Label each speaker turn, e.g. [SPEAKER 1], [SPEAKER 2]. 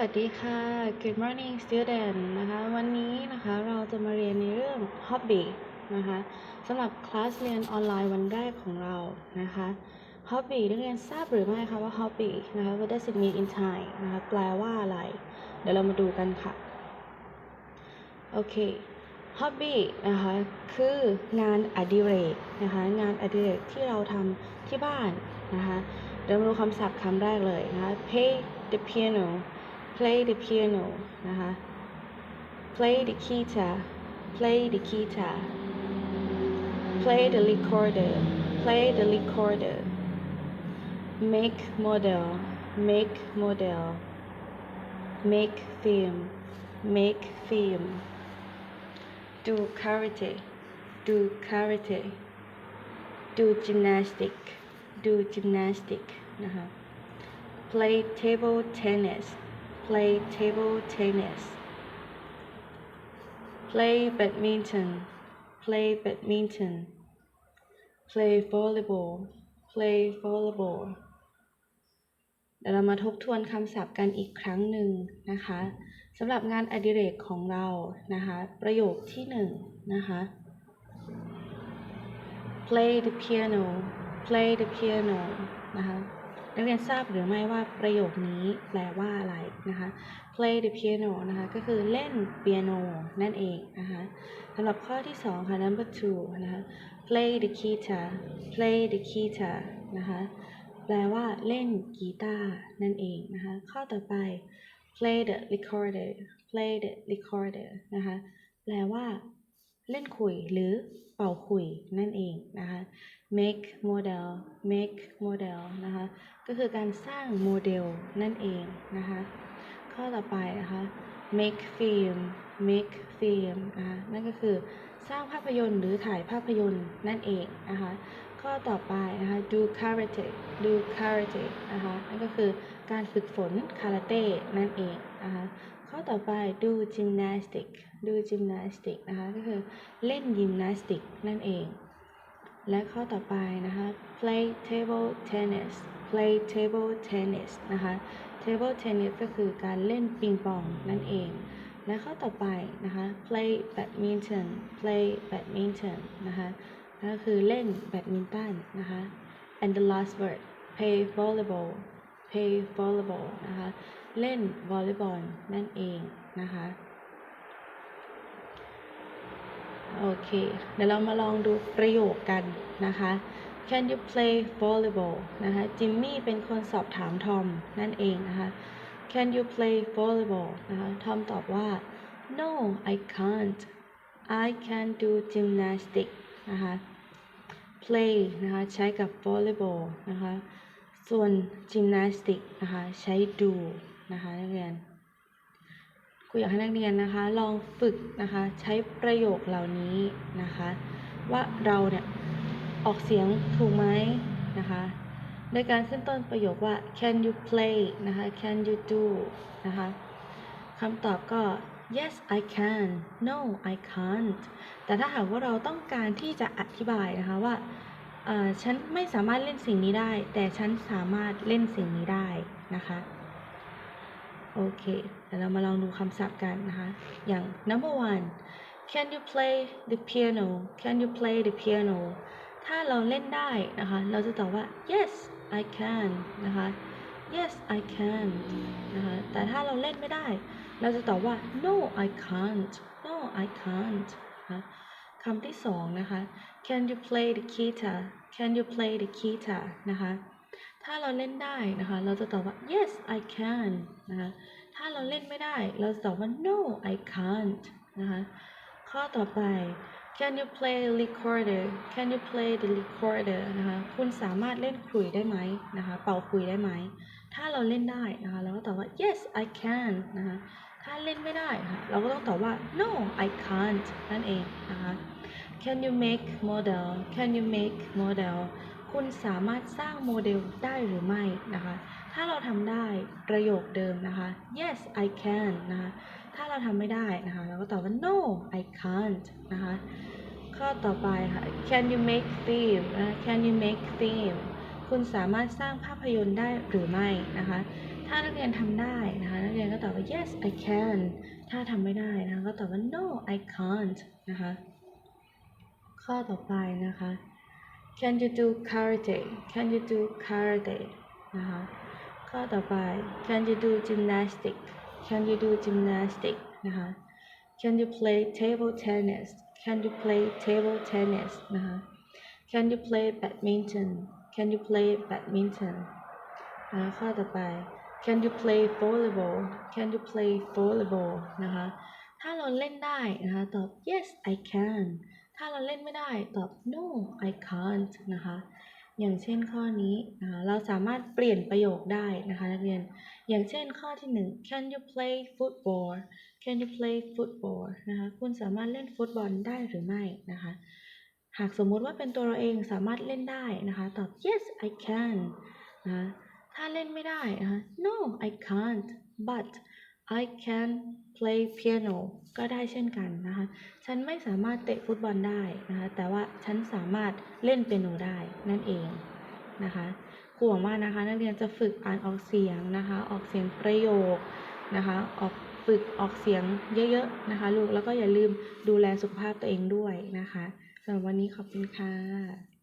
[SPEAKER 1] สวัสดีค่ะ Good morning student นะคะ วันนี้นะคะเราจะมาเรียนในเรื่อง hobby นะคะสำหรับคลาสเรียนออนไลน์วันแรกของเรานะคะ hobby นักเรียนทราบหรือไม่คะว่า hobby นะคะ what does it mean in Thai นะคะแปลว่าอะไร เดี๋ยวเรามาดูกันค่ะ โอเค hobby นะคะคืองานอดิเรกนะคะงานอดิเรกที่เราทำที่บ้านนะคะเดี๋ยวมาดูคำศัพท์คำแรกเลยนะคะ play the piano play the piano นะคะ play the guitar play the guitar play the recorder play the recorder make model make model make film make film do karate do karate do gymnastic do gymnastic นะคะ play table tennis play table tennis play badminton play badminton play volleyball play volleyball เดี๋ยวเรามาทบทวนคำศัพท์กันอีกครั้งหนึ่งนะคะสำหรับงานอดิเรกของเรานะคะ ประโยคที่หนึ่งนะคะ play the piano play the piano นะคะ นักเรียนทราบหรือไม่ว่าประโยคนี้แปลว่าอะไรนะคะ play the piano นะคะ ก็คือเล่นเปียโนนั่นเองนะคะสำหรับข้อที่สองค่ะ number two นะคะ play the guitar play the guitar นะคะ แปลว่าเล่นกีตาร์นั่นเองนะคะ ข้อต่อไป play the recorder play the recorder นะคะ แปลว่า เล่นขลุ่ยหรือเป่าขลุ่ยนั่นเองนะคะ make model make model นะคะก็คือการสร้างโมเดลนั่นเองนะคะข้อต่อไปนะคะ make film make film นะคะนั่นก็คือสร้างภาพยนตร์หรือถ่ายภาพยนตร์นั่นเองนะคะ ข้อต่อไปนะคะ do karate do karate นะคะนั่นก็คือการฝึกฝนคาราเต้นั่นเองนะคะข้อต่อไป do gymnastic do gymnastic นะคะก็คือเล่นยิมนาสติกนั่นเอง และข้อต่อไปนะคะ play table tennis play table tennis นะคะ table tennis ก็คือการเล่นปิงปองนั่นเอง และข้อต่อไปนะคะ play badminton play badminton นะคะ ก็คือเล่นแบดมินตันนะคะ and the last word play volleyball play volleyball นะคะ เล่นวอลเลย์บอลนั่นเองนะคะ โอเค เดี๋ยวเรามาลองดูประโยคกันนะคะ Can you play volleyball นะคะ จิมมี่เป็นคนสอบถามทอมนั่นเองนะคะ Can you play volleyball นะคะ ทอมตอบว่า No I can't I can do gymnastics นะคะ play นะคะใช้กับ volleyball นะคะ ส่วน gymnastic นะคะใช้ do นะคะนักเรียนครูอยากให้นักเรียนนะคะลองฝึกนะคะใช้ประโยคเหล่านี้นะคะ ว่าเราเนี่ยออกเสียงถูกไหมนะคะในการขึ้นต้นประโยคว่า can you play นะคะ can you do นะคะคำตอบก็ yes I can no I can't แต่ถ้าหากว่าเราต้องการที่จะอธิบายนะคะว่าฉันไม่สามารถเล่นสิ่งนี้ได้ แต่ฉันสามารถเล่นสิ่งนี้ได้นะคะ โอเคเดี๋ยวเรามาลองดูคำศัพท์กันนะคะ อย่าง number one can you play the piano can you play the piano ถ้าเราเล่นได้นะคะ เราจะตอบว่า yes I can นะคะ yes I can นะคะ แต่ถ้าเราเล่นไม่ได้ เราจะตอบว่า no I can't no I can't นะคะคำที่สองนะคะ can you play the guitar can you play the guitar นะคะ ถ้าเราเล่นได้นะคะ เราจะตอบว่า yes I can นะคะ ถ้าเราเล่นไม่ได้ เราจะตอบว่า no I can't นะคะ ข้อต่อไป can you play the recorder can you play the recorder นะคะ คุณสามารถเล่นขลุ่ยได้ไหมนะคะ เป่าขลุ่ยได้ไหม ถ้าเราเล่นได้นะคะ เราก็ตอบว่า yes I can นะคะ ถ้าเล่นไม่ได้ค่ะเราก็ต้องตอบว่า no I can't นั่นเองนะคะ can you make model can you make model คุณสามารถสร้างโมเดลได้หรือไม่นะคะ ถ้าเราทำได้ประโยคเดิมนะคะ yes I can นะคะ ถ้าเราทำไม่ได้นะคะ เราก็ตอบว่า no I can't นะคะ ข้อต่อไปค่ะ can you make film นะคะ can you make film คุณสามารถสร้างภาพยนตร์ได้หรือไม่นะคะ ถ้านักเรียนทำได้นะคะนักเรียนก็ตอบว่า yes I can ถ้าทำไม่ได้นะคะก็ตอบว่า no I can't นะคะข้อต่อไปนะคะ can you do karate can you do karate นะคะข้อต่อไป can you do gymnastic can you do gymnastic นะคะ can you play table tennis can you play table tennis นะคะ can you play badminton can you play badminton นะคะข้อต่อไป can you play volleyball can you play volleyball นะคะ ถ้าเราเล่นได้นะคะตอบ yes I can ถ้าเราเล่นไม่ได้ตอบ no I can't นะคะ อย่างเช่นข้อนี้นะคะเราสามารถเปลี่ยนประโยคได้นะคะนักเรียน อย่างเช่นข้อที่หนึ่ง can you play football can you play football นะคะ คุณสามารถเล่นฟุตบอลได้หรือไม่นะคะหากสมมุติว่าเป็นตัวเราเองสามารถเล่นได้นะคะ ตอบ yes I can นะคะ ถ้าเล่นไม่ได้นะคะ no I can't but I can play piano ก็ได้เช่นกันนะคะ ฉันไม่สามารถเตะฟุตบอลได้นะคะ แต่ว่าฉันสามารถเล่นเปียโนได้นั่นเองนะคะครูหวังว่านะคะ นักเรียนจะฝึกอ่านออกเสียงนะคะ ออกเสียงประโยคนะคะ ออกฝึกออกเสียงเยอะๆนะคะ ลูก แล้วก็อย่าลืมดูแลสุขภาพตัวเองด้วยนะคะสำหรับวันนี้ขอบคุณค่ะ